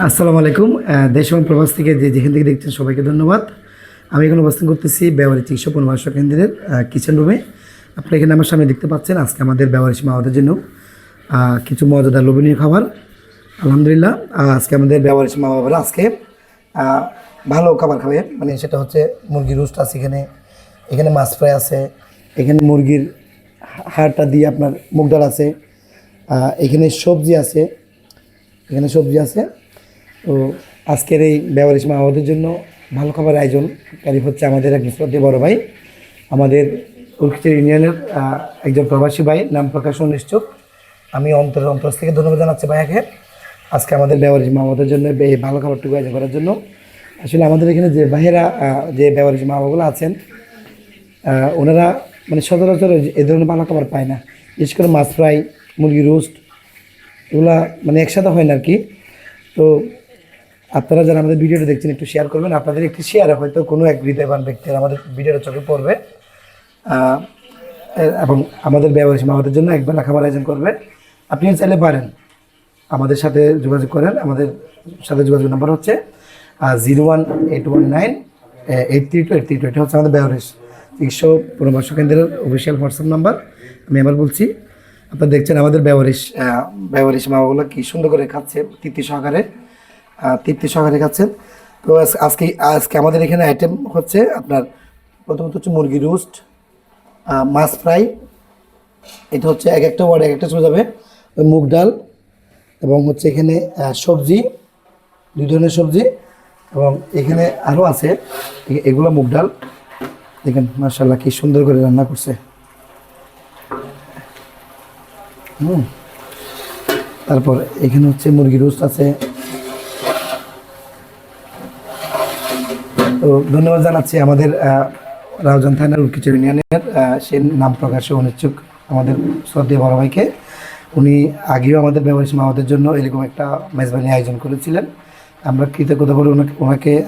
আসসালামু আলাইকুম। দেশ এবং প্রবাস থেকে যে যেখান থেকে দেখছেন সবাইকে ধন্যবাদ। আমি এখন অবস্থান করতেছি ব্যবহারিক চিকিৎসা পরামর্শ কেন্দ্রের কিচেন রুমে আপনারা এখানে আমার সামনে দেখতে পাচ্ছেন আজকে আমাদের ব্যবহারিক মাওয়াদের জন্য কিছু মজাদার লোভনীয় খাবার। আলহামদুলিল্লাহ আজকে আমাদের ব্যবহারিক মা বাবারা আজকে ভালো খাবার খাবে। মানে সেটা হচ্ছে মুরগির রোস্ট আছে এখানে। এখানে মাছ ফ্রাই আছে। এখানে মুরগির হাড়টা দিয়ে আপনার মুগ ডাল আছে। এখানে সবজি আছে। এখানে সবজি আছে। তো আজকের এই ব্যবহারিক মা আমাদের জন্য ভালো খাবার আয়োজন কারি হচ্ছে আমাদের এক শ্রদ্ধেয় বড় ভাই। আমাদের উর্কিচের ইউনিয়নের একজন প্রবাসী ভাই, নাম প্রকাশ নিশ্চুপ আমি অন্তর অন্তর থেকে ধন্যবাদ জানাচ্ছি ভাইয়াকে। আজকে আমাদের ব্যবহারিক মা আমাদের জন্য ভালো খাবারটুকু আয়োজন করার জন্য। আসলে আমাদের এখানে যে ভাইয়েরা যে ব্যবহারিক মা বাবাগুলো আছেন ওনারা মানে সচরাচর এই ধরনের ভালো খাবার পায় না। বিশেষ করে মাছ ফ্রাই মুরগি রোস্ট, এগুলা মানে একসাথে হয় না আর কি। তো আপনারা যারা আমাদের ভিডিওটা দেখছেন, একটু শেয়ার করবেন। আপনাদের একটি শেয়ারে হয়তো কোনো এক হৃদয়বান ব্যক্তির আমাদের ভিডিওটা চোখে পড়বে। এবং আমাদের ব্যবসায়ী আমাদের জন্য একবেলা খাবার আয়োজন করবে। আপনি চাইলে পারেন। আমাদের সাথে যোগাযোগ করেন। আমাদের সাথে যোগাযোগ নাম্বার হচ্ছে zero one eight one nine eight three two eight three two. এটা হচ্ছে আমাদের ব্যবহারিক চিকিৎসা পরামর্শ কেন্দ্রের অফিসিয়াল হোয়াটসঅ্যাপ নাম্বার। আমি আবার বলছি, আপনারা দেখছেন আমাদের ব্যবহারিক ব্যবহারিক মামাগুলো কি সুন্দর করে খাচ্ছে তৃতীয় সহকারে। তৃপ্তি সহকারে খাচ্ছেন। তো আজ- আজকে আজকে আমাদের এখানে আইটেম হচ্ছে আপনার প্রথমত হচ্ছে মুরগি রোস্ট মাছ ফ্রাই এটা হচ্ছে এক একটা ওয়ার্ড এক একটা চলে যাবে। মুগ ডাল এবং হচ্ছে এখানে সবজি, দুই ধরনের সবজি এবং এখানে আরও আছে এগুলো মুগ ডাল। দেখেন মার্শাল্লাহ কি সুন্দর করে রান্না করছে। হুম। তারপর এখানে হচ্ছে মুরগি রোস্ট আছে। তো ধন্যবাদ জানাচ্ছি আমাদের রাউজান থানার উৎকিচ ইউনিয়নের সে নাম প্রকাশে অনিচ্ছুক আমাদের শ্রদ্ধেয় বড় ভাইকে। উনি আগেও আমাদের ব্যবসায়ী আমাদের জন্য এরকম একটা মেজবানি আয়োজন করেছিলেন। আমরা কৃতজ্ঞতা বলে ওনাকে ওনাকে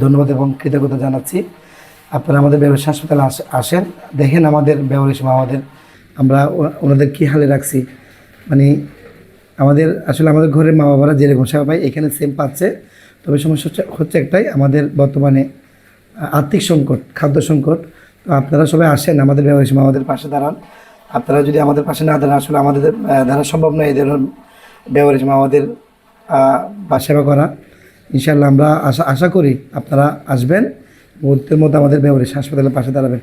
ধন্যবাদ এবং কৃতজ্ঞতা জানাচ্ছি। আপনারা আমাদের ব্যবসায়ী হাসপাতালে আস- আসেন, দেখেন আমাদের ব্যবসায়ী আমাদের আমরা ওনাদের কী হালে রাখছি। মানে আমাদের, আসলে আমাদের ঘরের মা বাবারা যেরকম সেবা পায় এখানে সেম পাচ্ছে, তবে সমস্যা হচ্ছে একটাই, আমাদের বর্তমানে আর্থিক সংকট, খাদ্য সংকট, তো আপনারা সবাই আসেন আমাদের ব্যবসায়ী আমাদের পাশে দাঁড়ান। আপনারা যদি আমাদের পাশে না দাঁড়ান, আসলে আমাদের দ্বারা সম্ভব নয় এদের ব্যবহারে আমাদের বা সেবা করা। ইনশাল্লাহ আমরা আশা আশা করি আপনারা আসবেন, মুহূর্তের মধ্যে আমাদের ব্যবহারে হাসপাতালের পাশে দাঁড়াবেন।